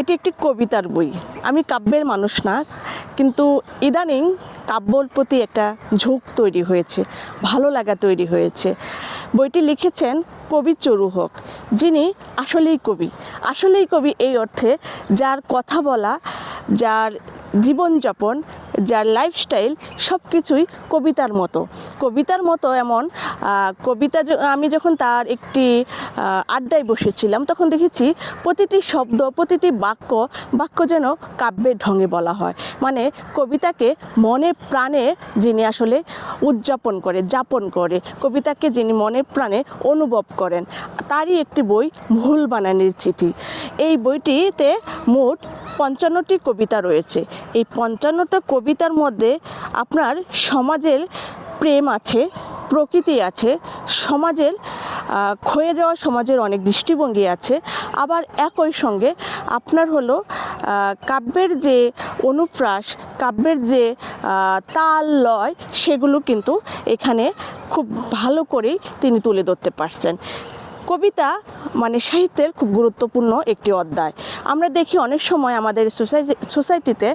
এটি একটি কবিতার বই। আমি কাব্যের মানুষ না, কিন্তু ইদানিং কাব্যর প্রতি একটা ঝোঁক তৈরি হয়েছে, ভালো লাগা তৈরি হয়েছে। বইটি লিখেছেন কবি চরু হোক যিনি আসলেই কবি। আসলেই কবি এই অর্থে যার কথা বলা, যার জীবনযাপন যার লাইফস্টাইল সব কিছুই কবিতার মতো। কবিতার মতো এমন কবিতা আমি যখন তার একটি আড্ডায় বসেছিলাম, তখন দেখেছি প্রতিটি শব্দ, প্রতিটি বাক্য বাক্য যেন কাব্যের ঢঙে বলা হয়। মানে কবিতাকে মনে প্রাণে যিনি আসলে উদযাপন করে, যাপন করে, কবিতাকে যিনি মনে প্রাণে অনুভব করেন, তারই একটি বই, ভুল বানানির চিঠি। এই বইটিতে মোট পঞ্চান্নটি কবিতা রয়েছে। এই পঞ্চান্নটা কবিতার মধ্যে আপনার সমাজের প্রেম আছে, প্রকৃতি আছে, সমাজের ক্ষয়ে যাওয়া সমাজের অনেক দৃষ্টিভঙ্গি আছে। আবার একই সঙ্গে আপনার হলো কাব্যের যে অনুপ্রাস, কাব্যের যে তাল, লয়, সেগুলো কিন্তু এখানে খুব ভালো করেই তিনি তুলে ধরতে পারছেন। কবিতা মানে সাহিত্যের খুব গুরুত্বপূর্ণ একটি অধ্যায়। আমরা দেখি অনেক সময় আমাদের সোসাইটি, সোসাইটিতে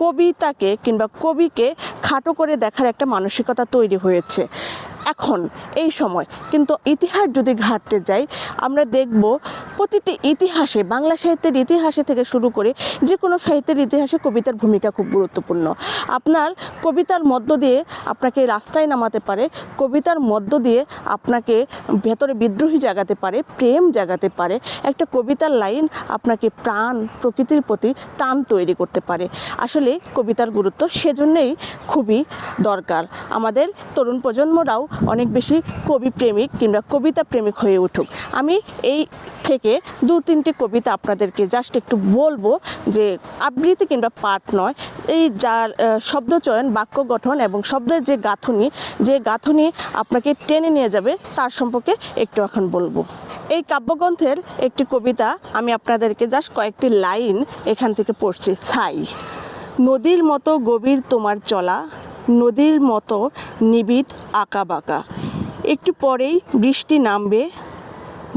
কবিতাকে কিংবা কবিকে খাটো করে দেখার একটা মানসিকতা তৈরি হয়েছে। এখন, এই সময়। কিন্তু ইতিহাস যদি ঘাটতে যাই, আমরা দেখব প্রতিটি ইতিহাসে, বাংলা সাহিত্যের ইতিহাসে থেকে শুরু করে যে কোনো সাহিত্যের ইতিহাসে কবিতার ভূমিকা খুব গুরুত্বপূর্ণ। আপনার কবিতার মধ্য দিয়ে আপনাকে রাস্তায় নামাতে পারে, কবিতার মধ্য দিয়ে আপনাকে ভেতরে বিদ্রোহী জাগাতে পারে, প্রেম জাগাতে পারে, একটা কবিতার লাইন আপনাকে প্রাণ, প্রকৃতির প্রতি টান তৈরি করতে পারে। আসলে কবিতার গুরুত্ব সেজন্যেই খুবই দরকার। আমাদের তরুণ প্রজন্মরাও অনেক বেশি কবি প্রেমিক কিংবা কবিতা প্রেমিক হয়ে উঠুক। আমি এই থেকে দু, তিনটি কবিতা আপনাদেরকে জাস্ট একটু বলব যে আবৃত্তি কিংবা পাঠ নয়, এই যার শব্দচয়ন বাক্য গঠন এবং শব্দের যে গাঁথনি যে গাঁথনি আপনাকে টেনে নিয়ে যাবে তার সম্পর্কে একটু এখন বলব। এই কাব্যগ্রন্থের একটি কবিতা আমি আপনাদেরকে জাস্ট কয়েকটি লাইন এখান থেকে পড়ছি। ছাই, নদীর মতো গভীর তোমার চলা নদীর মতো নিবিড় আঁকা বাঁকা একটু পরেই বৃষ্টি নামবে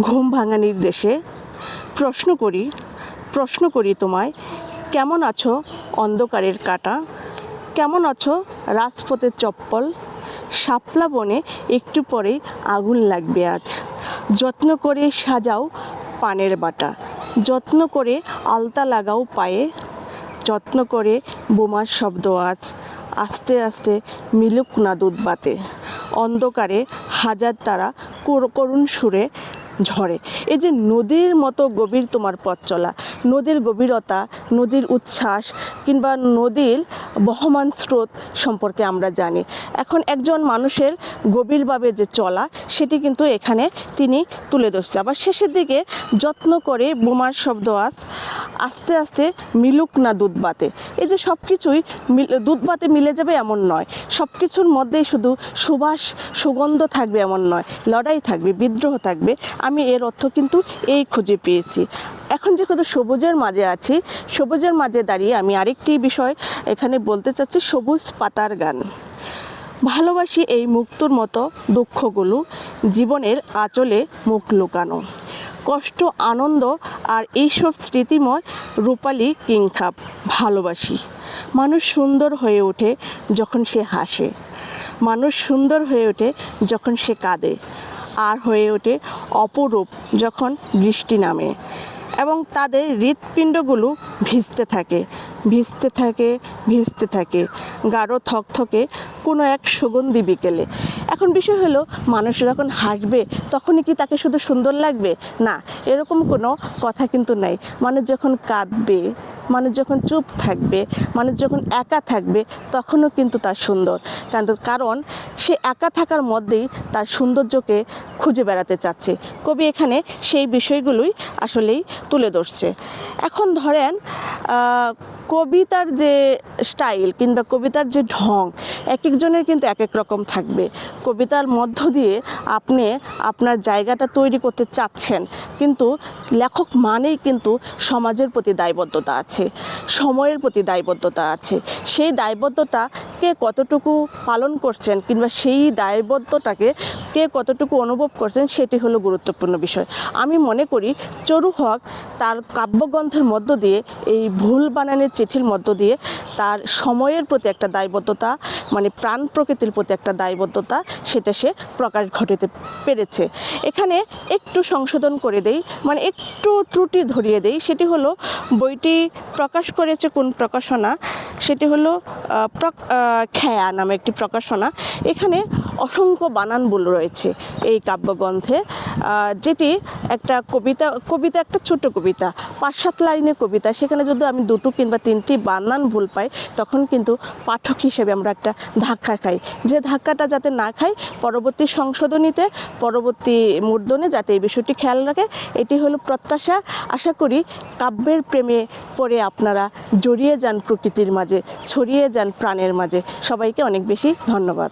ঘুম ভাঙানির দেশে। প্রশ্ন করি প্রশ্ন করি তোমায়, কেমন আছো অন্ধকারের কাটা? কেমন আছো রাজপথের চপ্পল? শাপলা বনে একটু পরেই আগুন লাগবে আজ। যত্ন করে সাজাও পানের বাটা। যত্ন করে আলতা লাগাও পায়ে। যত্ন করে বোমার শব্দ আজ। আস্তে আস্তে মিলুক না দুধ বাতে। অন্ধকারে হাজার তারা করুণ সুরে ঝরে। এই যে নদীর মতো গভীর তোমার পথ চলা, নদীর গভীরতা, নদীর উচ্ছ্বাস কিংবা নদীর বহমান স্রোত সম্পর্কে আমরা জানি। এখন একজন মানুষের গভীরভাবে যে চলা, সেটি কিন্তু এখানে তিনি তুলে ধরছে। আবার শেষের দিকে যত্ন করে বোমার শব্দ আস, আস্তে আস্তে মিলুক না দুধ বাতে। এই যে সব কিছুই মিল- দুধ বাতে মিলে যাবে এমন নয়। সব কিছুর মধ্যেই শুধু সুবাস, সুগন্ধ থাকবে এমন নয়, লড়াই থাকবে, বিদ্রোহ থাকবে। আমি এর অর্থ কিন্তু এই খুঁজে পেয়েছি। এখন যে যেহেতু সবুজের মাঝে আছি, সবুজের মাঝে দাঁড়িয়ে আমি আরেকটি বিষয় এখানে বলতে চাচ্ছি, সবুজ পাতার গান। ভালোবাসি এই মুক্তর মতো দুঃখগুলো, জীবনের আঁচলে মুখ লুকানো। কষ্ট, আনন্দ আর এইসব স্মৃতিময় রূপালী কিংখাপ ভালোবাসি। মানুষ সুন্দর হয়ে ওঠে যখন সে হাসে। মানুষ সুন্দর হয়ে ওঠে যখন সে কাঁদে। আর হয়ে ওঠে অপরূপ যখন বৃষ্টি নামে। এবং তাদের হৃৎপিণ্ডগুলো ভিজতে থাকে ভিজতে থাকে ভিজতে থাকে। গাঢ় থকথকে কোনো এক সুগন্ধি বিকেলে। এখন বিষয় হলো, মানুষ যখন হাসবে, তখনই কি তাকে শুধু সুন্দর লাগবে? না, এরকম কোনো কথা কিন্তু নাই। মানুষ যখন কাঁদবে মানুষ যখন চুপ থাকবে, মানুষ যখন একা থাকবে, তখনও কিন্তু তার সুন্দর। কারণ সে একা থাকার মধ্যেই তার সৌন্দর্যকে খুঁজে বেড়াতে চাচ্ছে। কবি এখানে সেই বিষয়গুলোই আসলেই তুলে ধরছে। এখন ধরেন কবিতার যে স্টাইল কিংবা কবিতার যে ঢং এক একজনের কিন্তু এক এক রকম থাকবে। কবিতার মধ্য দিয়ে আপনি আপনার জায়গাটা তৈরি করতে চাচ্ছেন, কিন্তু লেখক মানেই কিন্তু সমাজের প্রতি দায়বদ্ধতা আছে, সময়ের প্রতি দায়বদ্ধতা আছে। সেই দায়বদ্ধতা কে কতটুকু পালন করছেন কিংবা সেই দায়বদ্ধতাকে কে কতটুকু অনুভব করছেন, সেটি হলো গুরুত্বপূর্ণ বিষয়। আমি মনে করি চরু হক তার কাব্যগ্রন্থের মধ্য দিয়ে এই ভুল বানানের চিঠির মধ্য দিয়ে তার সময়ের প্রতি একটা দায়বদ্ধতা মানে প্রাণ প্রকৃতির প্রতি একটা দায়বদ্ধতা, সেটা সে প্রকাশ ঘটাতে পেরেছে। এখানে একটু সংশোধন করে দেই মানে একটু ত্রুটি ধরিয়ে দেই, সেটি হলো বইটি প্রকাশ করেছে কোন প্রকাশনা? সেটি হলো খেয়া নামে একটি প্রকাশনা। এখানে অসংখ্য বানান ভুল রয়েছে এই কাব্যগ্রন্থে যেটি একটা কবিতা কবিতা একটা ছোট কবিতা, পাঁচ সাত লাইনের কবিতা। সেখানে যদি আমি দুটো কিংবা তিনটি বানান ভুল পাই তখন কিন্তু পাঠক হিসেবে আমরা একটা ধাক্কা খাই। যে ধাক্কাটা যাতে না খাই, পরবর্তী সংশোধনীতে, পরবর্তী মূর্ধনে যাতে এই বিষয়টি খেয়াল রাখে, এটি হলো প্রত্যাশা। আশা করি কাব্যের প্রেমে পড়ে আপনারা জড়িয়ে যান প্রকৃতির মাঝে, ছড়িয়ে যান প্রাণের মাঝে। সবাইকে অনেক বেশি ধন্যবাদ।